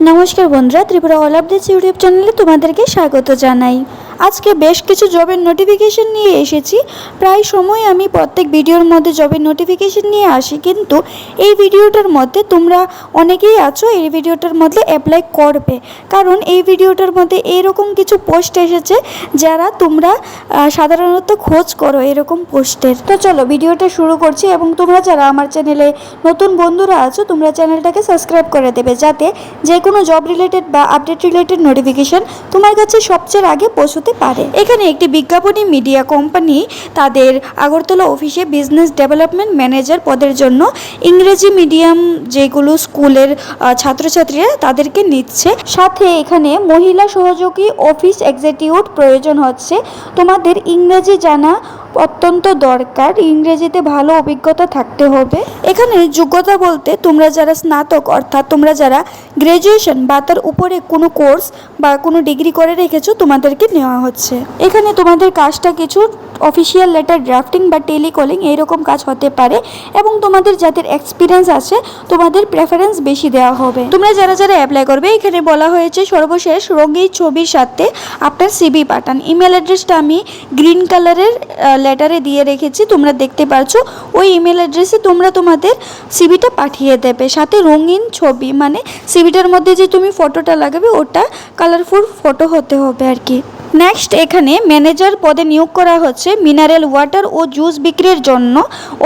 নমস্কার বন্ধুরা Tripura all updates YouTube চ্যানেলে তোমাদেরকে স্বাগত জানাই। আজকে বেশ কিছু জবের নোটিফিকেশন নিয়ে এসেছি। প্রায় সময় আমি প্রত্যেক ভিডিওর মধ্যে জবের নোটিফিকেশন নিয়ে আসি, কিন্তু এই ভিডিওটার মধ্যে তোমরা অনেকেই আছো, এই ভিডিওটার মধ্যে অ্যাপ্লাই করবে। কারণ এই ভিডিওটার মধ্যে এরকম কিছু পোস্ট এসেছে যারা তোমরা সাধারণত খোঁজ করো এরকম পোস্টের তো চলো ভিডিওটা শুরু করছি এবং তোমরা যারা আমার চ্যানেলে নতুন বন্ধুরা আছো, তোমরা চ্যানেলটাকে সাবস্ক্রাইব করে দেবে যাতে যে কোনো জব রিলেটেড বা আপডেট রিলেটেড নোটিফিকেশন তোমার কাছে সবচেয়ে আগে পৌঁছতে পারে। এখানে একটি বিজ্ঞাপনী মিডিয়া কোম্পানি তাদের আগরতলা অফিসে বিজনেস ডেভেলপমেন্ট ম্যানেজার পদের জন্য ইংরেজি মিডিয়াম যেগুলো স্কুলের ছাত্রছাত্রীরা তাদেরকে নিচ্ছে। সাথে এখানে মহিলা সহযোগী অফিস এক্সিকিউট প্রয়োজন হচ্ছে। তোমাদের ইংরেজি জানা অত্যন্ত দরকার ইংরেজিতে ভালো অভিজ্ঞতা থাকতে হবে। এখানে যোগ্যতা বলতে তোমরা যারা স্নাতক, অর্থাৎ তোমরা যারা গ্র্যাজুয়েশন বা তার উপরে কোনো কোর্স বা কোনো ডিগ্রি করে রেখেছো, তোমাদেরকে নেওয়া হচ্ছে। এখানে তোমাদের কাজটা কিছু অফিসিয়াল লেটার ড্রাফটিং বা টেলিকলিং এইরকম কাজ হতে পারে এবং তোমাদের যাদের এক্সপিরিয়েন্স আছে, তোমাদের প্রেফারেন্স বেশি দেওয়া হবে। তোমরা যারা যারা অ্যাপ্লাই করবে, এখানে বলা হয়েছে সর্বশেষ রঙিন ছবির সাথে আপনার সিবি পাঠান। ইমেল অ্যাড্রেসটা আমি গ্রিন কালারের লেটারে দিয়ে রেখেছি, তোমরা দেখতে পারছ। ওই ইমেল অ্যাড্রেসে তোমরা তোমাদের সিবিটা পাঠিয়ে দেবে। সাথে রঙিন ছবি মানে সিবিটার মধ্যে যে তুমি ফটোটা লাগাবে, ওটা কালারফুল ফটো হতে হবে আর কি। নেক্সট এখানে ম্যানেজার পদে নিয়োগ করা হচ্ছে মিনারেল ওয়াটার ও জুস বিক্রির জন্য।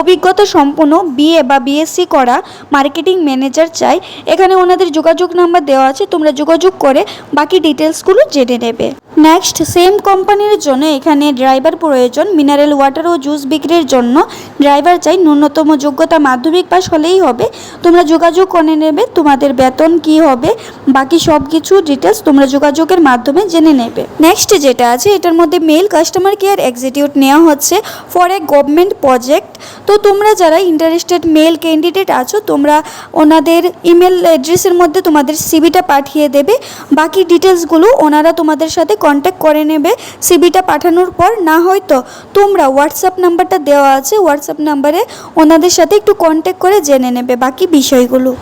অভিজ্ঞতা সম্পন্ন বিএ বা বিএসসি করা মার্কেটিং ম্যানেজার চাই। এখানে ওনাদের যোগাযোগ নাম্বার দেওয়া আছে, তোমরা যোগাযোগ করে বাকি ডিটেলসগুলো জেনে নেবে। নেক্সট সেম কোম্পানির জন্য এখানে ড্রাইভার প্রয়োজন মিনারেল ওয়াটার ও জুস বিক্রির জন্য। ড্রাইভার চাই ন্যূনতম যোগ্যতা মাধ্যমিক পাস হলেই হবে। তোমরা যোগাযোগ করে নেবে, তোমাদের বেতন কি হবে, বাকি সব কিছু ডিটেলস তোমরা যোগাযোগের মাধ্যমে জেনে নেবে। নেক্সট যেটা আছে, এটার মধ্যে মেল কাস্টমার কেয়ার এক্সিকিউট নেওয়া হচ্ছে ফর এ গভর্নমেন্ট প্রজেক্ট তো তোমরা যারা ইন্টারেস্টেড মেল ক্যান্ডিডেট আছো, তোমরা ওনাদের ইমেল অ্যাড্রেসের মধ্যে তোমাদের সিবিটা পাঠিয়ে দেবে। বাকি ডিটেলসগুলো ওনারা তোমাদের সাথে কন্ট্যাক্ট করে নেবে সিবিটা পাঠানোর পর না হয়তো তোমরা হোয়াটসঅ্যাপ নাম্বারটা দেওয়া আছে হোয়াটসঅ্যাপ নাম্বারে ওনাদের সাথে একটু কন্ট্যাক্ট করে জেনে নেবে বাকি বিষয়গুলো।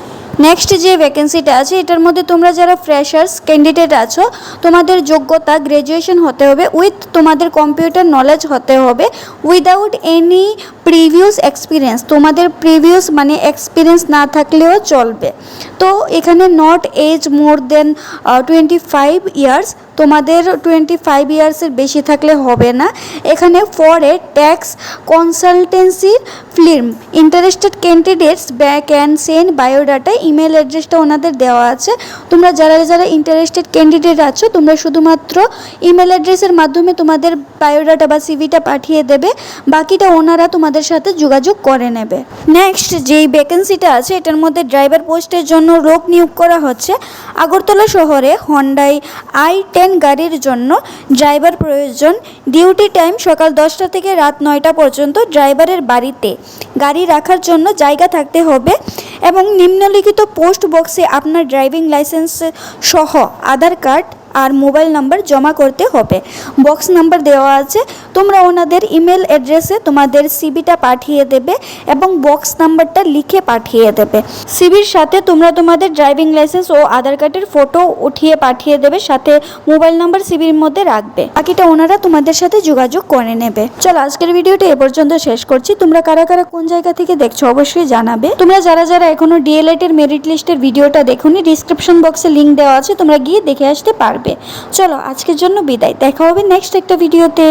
নেক্সট যে ভ্যাকেন্সিটা আছে, এটার মধ্যে তোমরা যারা ফ্রেশার্স ক্যান্ডিডেট আছো, তোমাদের যোগ্যতা গ্র্যাজুয়েশন হতে হবে উইথ তোমাদের কম্পিউটার নলেজ হতে হবে। উইদাউট এনি প্রিভিয়াস এক্সপিরিয়েন্স তোমাদের প্রিভিয়াস মানে এক্সপিরিয়েন্স না থাকলেও চলবে। তো এখানে not as more than twenty five years তোমাদের টোয়েন্টি ফাইভ ইয়ার্সের বেশি থাকলে হবে না। এখানে for tax consultancy firm interested candidates back and send biodata email অ্যাড্রেসটা ওনাদের দেওয়া আছে। তোমরা যারা যারা ইন্টারেস্টেড ক্যান্ডিডেট আছো, তোমরা শুধুমাত্র ইমেল অ্যাড্রেসের মাধ্যমে তোমাদের বায়োডাটা বা সিভিটা পাঠিয়ে দেবে। বাকিটা ওনারা তোমাদের সাথে যোগাযোগ করে নেবে। নেক্সট যেই ভ্যাকেন্সিটা আছে, এটার মধ্যে ড্রাইভার পোস্টের জন্য লোক নিয়োগ করা হচ্ছে। আগরতলা শহরে হন্ডাই আই টেন গাড়ির জন্য ড্রাইভার প্রয়োজন ডিউটি টাইম সকাল দশটা থেকে রাত নয়টা পর্যন্ত ড্রাইভারের বাড়িতে। গাড়ি রাখার জন্য জায়গা থাকতে হবে এবং নিম্নলিখিত পোস্ট বক্সে আপনার ড্রাইভিং লাইসেন্স সহ আধার কার্ড আর মোবাইল নাম্বার জমা করতে হবে। বক্স নাম্বার দেওয়া আছে তোমরা ওনাদের ইমেল অ্যাড্রেসে তোমাদের সিবিটা পাঠিয়ে দেবে এবং বক্স নাম্বারটা লিখে পাঠিয়ে দেবে। সিবির সাথে তোমরা তোমাদের ড্রাইভিং লাইসেন্স ও আধার কার্ডের ফটো উঠিয়ে পাঠিয়ে দেবে, সাথে মোবাইল নাম্বার সিবির মধ্যে রাখবে। বাকিটা ওনারা তোমাদের সাথে যোগাযোগ করে নেবে। চলো, আজকের ভিডিওটা এ পর্যন্ত শেষ করছি। তোমরা কারা কারা কোন জায়গা থেকে দেখছ অবশ্যই জানাবে। তোমরা যারা যারা এখনও ডিএলএড এর মেরিট লিস্টের ভিডিওটা দেখোনি ডিসক্রিপশন বক্সে লিংক দেওয়া আছে, তোমরা গিয়ে দেখে আসতে পারবে। চলো, আজকের জন্য বিদায়। দেখা হবে নেক্সট একটা ভিডিওতে।